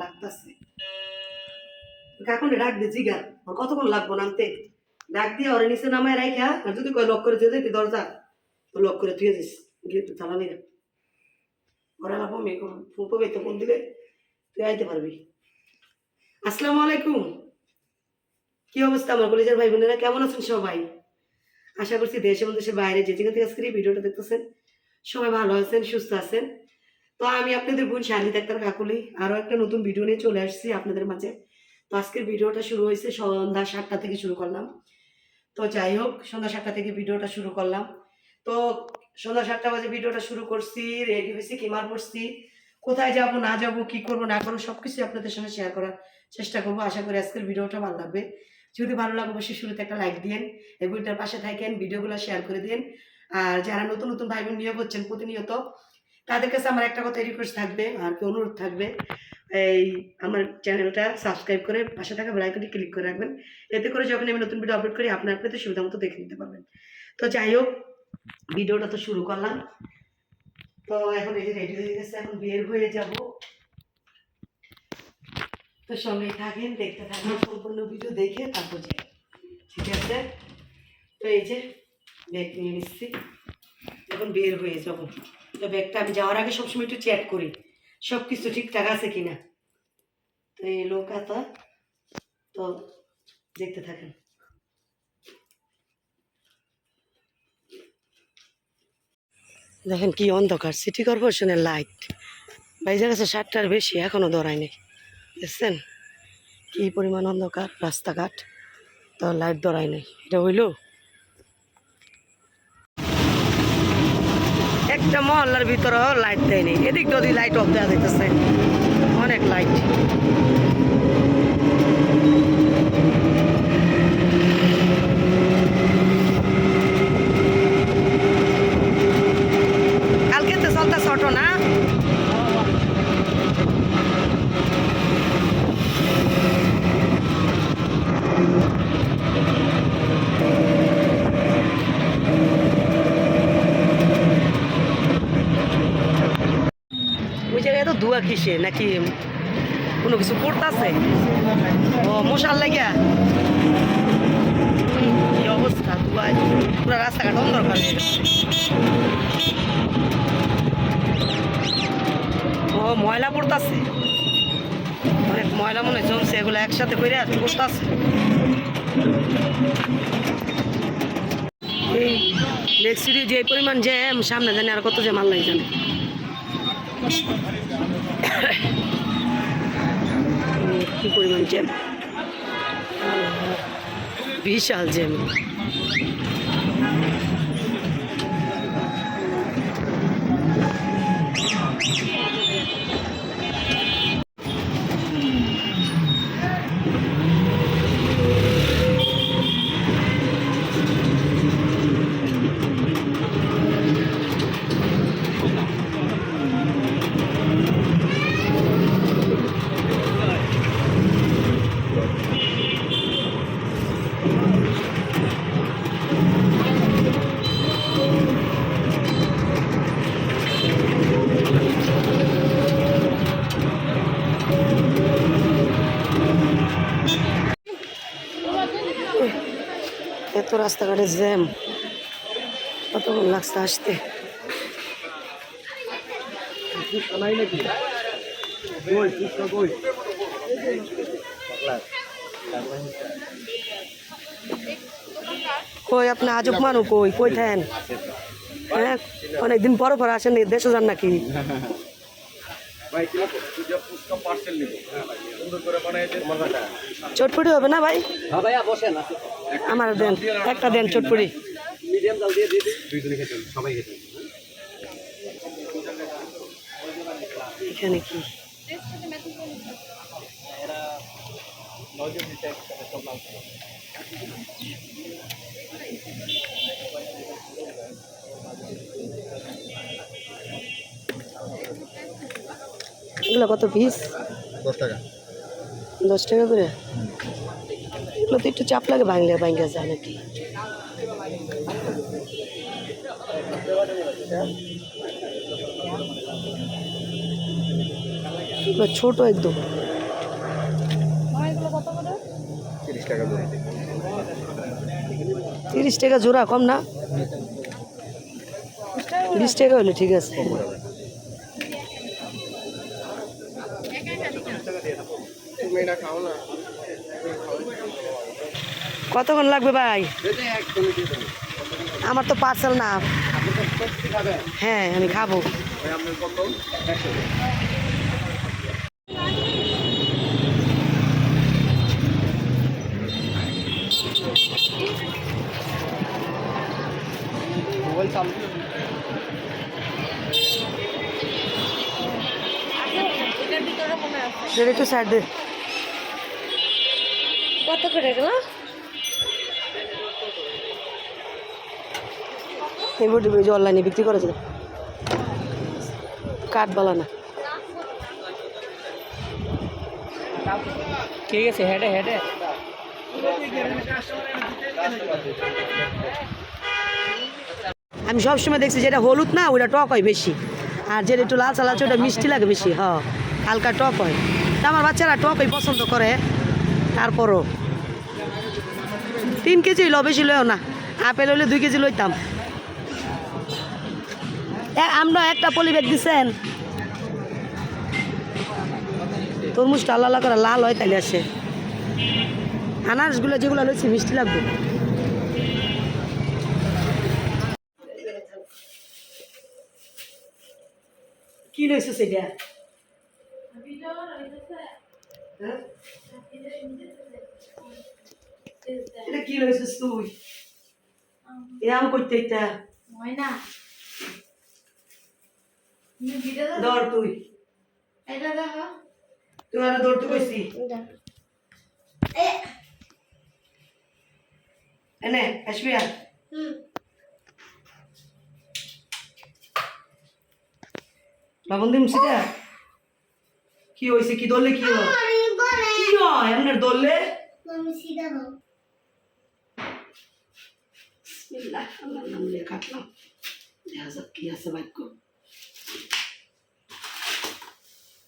লাগতাছে। ডাক দে জিগা কতক্ষণ লাগবো নামতে ডাক দিয়ে নিচে নামায় আর যদি কয় লক করে দিতি দরজা তো লক করে তুই গিয়ে তুই ওরা না পাবে তো ফোন দিলে তুই আইতে পারবি। আসসালামু আলাইকুম। কি অবস্থা আমার কলেজের ভাই বোনেরা? কেমন আছেন সবাই? আশা করছি দেশ এবং দেশের বাইরে যে যেখান থেকে এই ভিডিওটা দেখতেছেন, সবাই ভালো আছেন, সুস্থ আছেন। তো আমি আপনাদের বোন শাহিদ আক্তার কাকুলি, আরও একটা নতুন ভিডিও নিয়ে চলে আসছি আপনাদের মাঝে। তো আজকের ভিডিওটা শুরু হয়েছে সন্ধ্যা সাতটা থেকে শুরু করলাম। তো যাই হোক, সন্ধ্যা সাতটা থেকে ভিডিওটা শুরু করলাম। তো সন্ধ্যা সাতটা বাজে ভিডিওটা শুরু করছি রেডি হয়েছি, কিমার পড়ছি। কোথায় যাব, না যাব, কি করব, না করব সব কিছু আপনাদের সঙ্গে শেয়ার করার চেষ্টা করব। আশা করি আজকের ভিডিওটা ভালো লাগবে। যদি ভালো লাগে, অবশ্যই শুরুতে একটা লাইক দিন এই ভিডিওটার পাশে থাকেন ভিডিওগুলো শেয়ার করে দিন আর যারা নতুন নতুন ভাই বোন নিয়োগ হচ্ছেন, প্রতিনিয়ত তাদের কাছে আমার একটা কথা রিকোয়েস্ট থাকবে, আর কি অনুরোধ থাকবে। এই আমার চ্যানেলটা সাবস্ক্রাইব করে পাশে থাকা বেলাইকনটি ক্লিক করে রাখবেন। এতে করে যখন আমি নতুন ভিডিও আপলোড করি, আপনার আপনাদের সুবিধা মতো দেখে নিতে পারবেন। তো যাই হোক ভিডিওটা তো শুরু করলাম। তো এখন এই যে রেডি হয়ে গেছে, এখন বের হয়ে যাব। তো সঙ্গে থাকেন, দেখতে থাকেন, সম্পূর্ণ ভিডিও দেখে তারপর যাই। ঠিক আছে? তো এই যে ব্যাগ নিয়ে নিচ্ছি এখন বের হয়ে যাব। তো ব্যাগটা আমি যাওয়ার আগে সবসময় একটু চেক করি সব কিছু ঠিকঠাক আছে কিনা। তো এই লোক আতা তো দেখতে থাকেন। দেখেন কি অন্ধকার সিটি কর্পোরেশনের লাইট বাইজা গেছে সাতটার বেশি এখনও দৌড়ায়নি দেখছেন? কি পরিমাণ অন্ধকার, রাস্তাঘাট। তো লাইট দৌড়ায় নাই। এটা হইল একটা মহল্লার ভিতরেও লাইট দেয়নি। এদিক যদি লাইট অফ দেওয়া যেতেছে অনেক লাইট কালকে তো চলতে ছোট না ওই জায়গায় তো ধোয়া কিসে নাকি কোনো কিছু পড়তাছে ও, মশার লাগিয়া? কি অবস্থা? ধোয়ায় পুরো রাস্তাঘাট অন্ধকার ও, ময়লা পড়তাছে? অনেক ময়লা মনে জমছে, এগুলো একসাথে করে আর পড়তাছে এই লেক সিটি যে পরিমাণ জ্যাম, সামনে জানি আর কত জ্যাম আল্লাহ জানে। কি পরিমাণ জ্যাম বিশাল জ্যাম রাস্তাঘাটে জ্যাম। কতক্ষণ লাগছে আসতে। কই আপনি আজব মানু কই? কই থাকেন? হ্যাঁ? অনেকদিন পর পর আসেন দেশে যান নাকি? চটপটি হবে না ভাই? হ্যাঁ ভাইয়া বসেন। আমার দেন একটা দেন চটপটি। মিডিয়াম জাল দিয়ে দিয়ে দুইজনে খেতেন সবাই খেতেন এখানে কি? এগুলো কত পিস দশ টাকা। দশ টাকা করে? এগুলো তো একটু চাপ লাগে ভাঙলে ভাঙ্গা যায় নাকি? ছোট একদম। তিরিশ টাকা তিরিশ টাকা জোড়া কম না? বিশ টাকা হলে ঠিক আছে তুমি না খাও না কতক্ষণ লাগবে ভাই? আমার তো পার্সেল না। হ্যাঁ আমি খাব। সেটা একটু সাইড দে কত করে গেল এই বটি যে অনলাইনে বিক্রি করেছে কাঠ বলা না। ঠিক আছে হেডে হেডে আমি সবসময় দেখছি যেটা হলুদ না ওটা টক হয় বেশি। আর যেটা একটু লাল চাল আছে ওটা মিষ্টি লাগে বেশি হ। হালকা টক হয়। তা আমার বাচ্চারা টকই পছন্দ করে তারপরও। তিন কেজি লো বেশি না। আপেল হইলে দুই কেজি লইতাম। আমরা একটা পলি ব্যাগ দিছেন? তরমুজটা আল্লাহ করে লাল হয় তাইলে আসে। আনারসগুলো যেগুলো লইছি, মিষ্টি লাগবে। কি লইছো সেটা? এটা কি লইছিস তুই এ আম করতে এটা ময়না ধর তুই এটা দেখো তুই আর ধরতে কইছি এনে আসবি আর লবণ দিম সেটা কি হয়েছে কি ধরলে কি হয় কি হয় আপনার ধরলে বিসমিল্লাহ, আল্লাহর নাম নিয়ে কাটলাম দেখা যাক কি আছে বাক্য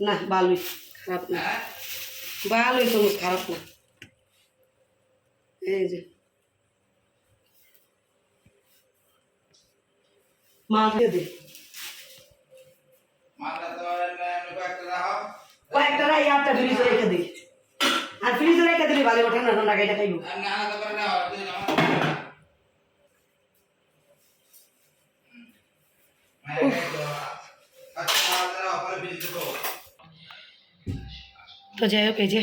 না ভালোই খারাপ না ভালোই তো খারাপ না এই যে মা দিয়ে দে কয়েকটা রাই আটটা ফ্রিজে রেখে দিই আর ফ্রিজে রেখে দিলি ভালো ওঠে না ঠান্ডা খাইটা খাইব তো যাই হোক, এই যে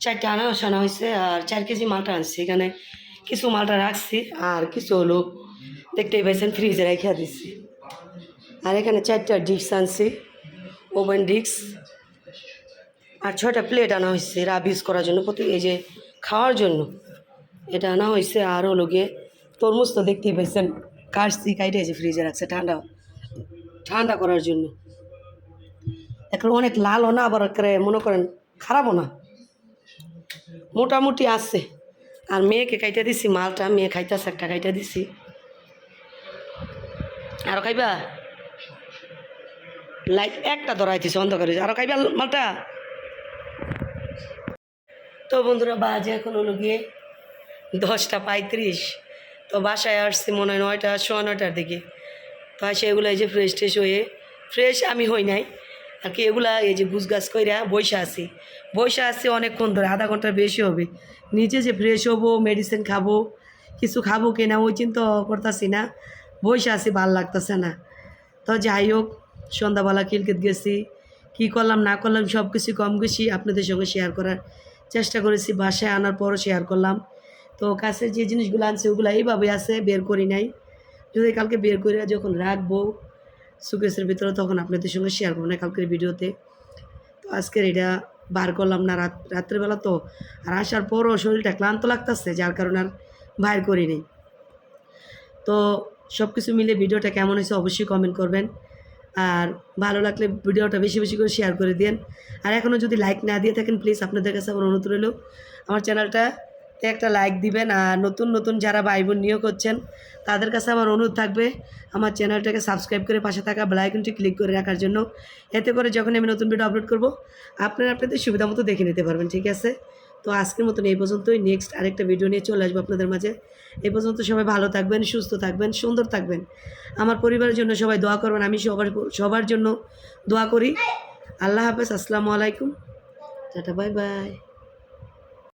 চারটে আনারস আনা হয়েছে আর চার কেজি মালটা আনছি। এখানে কিছু মালটা রাখছি আর কিছু হলো দেখতেই পাইছেন ফ্রিজে রেখে দিচ্ছি আর এখানে চারটা ডিক্স আনছি ওভেন ডিক্স আর ছয়টা প্লেট আনা হয়েছে রাবিস করার জন্য, প্রতি এই যে খাওয়ার জন্য। এটা আনা হয়েছে আর হলো গিয়ে তরমুজ তো দেখতেই পাইছেন কাশছি কাইটে যে ফ্রিজে রাখছে ঠান্ডা ঠান্ডা করার জন্য। এখন অনেক লালও না, আবার মনে করেন খারাপও না। মোটামুটি আছে। আর মেয়েকে খাইতে দিছি, মালটা মেয়ে খাইতেছে, একটা খাইতে দিছি। আরও খাইবা? লাইট একটা ধরাইতেছে, অন্ধকারে আরও খাইবা মালটা? তো বন্ধুরা, বাজে এখন হলো গিয়ে দশটা পঁয়ত্রিশ। তো বাসায় আসছি মনে হয় নয়টা, সোয়া নয়টার দিকে। তো আসে এগুলো এই যে ফ্রেশ ট্রেশ হয়ে ফ্রেশ আমি হই নাই। আর কি এগুলা এই যে গুছ গাছ কইরা বৈশা আছি। বৈশা আছি অনেকক্ষণ ধরে, আধা ঘণ্টার বেশি হবে। নিজে যে ফ্রেশ হব মেডিসিন খাব, কিছু খাব কিনা ওই চিন্তা করতেছি না। বৈশা আছি, ভালো লাগতেছে না। তো যাই হোক, সন্ধ্যাবেলা ক্রিকেট গেছি। কী করলাম, না করলাম সব কিছু কম বেশি আপনাদের সঙ্গে শেয়ার করার চেষ্টা করেছি। বাসায় আনার পরও শেয়ার করলাম। তো কাছে যে জিনিসগুলো আনছে, ওগুলো এইভাবে আছে, বের করি নাই। যদি কালকে বের করে যখন রাখব সুকেসের ভিতরে তখন আপনাদের সঙ্গে শেয়ার করব না কালকের ভিডিওতে। তো আজকের এটা বার করলাম না রাত রাত্রেবেলা তো। আর আসার পরও শরীরটা ক্লান্ত লাগতেছে, যার কারণে আর বাইর করিনি। তো সব কিছু মিলে ভিডিওটা কেমন হয়েছে অবশ্যই কমেন্ট করবেন। আর ভালো লাগলে ভিডিওটা বেশি বেশি করে শেয়ার করে দিন আর এখনও যদি লাইক না দিয়ে থাকেন প্লিজ আপনাদের কাছে আমার অনুরোধ রইল। আমার চ্যানেলটা তো একটা লাইক দিবেন আর নতুন নতুন যারা ভাই বোন নিয়োগ করছেন তাদের কাছে আমার অনুরোধ থাকবে আমার চ্যানেলটাকে সাবস্ক্রাইব করে পাশে থাকা বেলাইকনটি ক্লিক করে রাখার জন্য। এতে করে যখন আমি নতুন ভিডিও আপলোড করব, আপনারা আপনাদের সুবিধা মতো দেখে নিতে পারবেন, ঠিক আছে? তো আজকের মতন এই পর্যন্তই। নেক্সট আরেকটা ভিডিও নিয়ে চলে আসব আপনাদের মাঝে। এই পর্যন্ত সবাই ভালো থাকবেন, সুস্থ থাকবেন, সুন্দর থাকবেন। আমার পরিবারের জন্য সবাই দোয়া করবেন, আমি সবার সবার জন্য দোয়া করি। আল্লাহ হাফেজ, আসসালামু আলাইকুম। Tata bye bye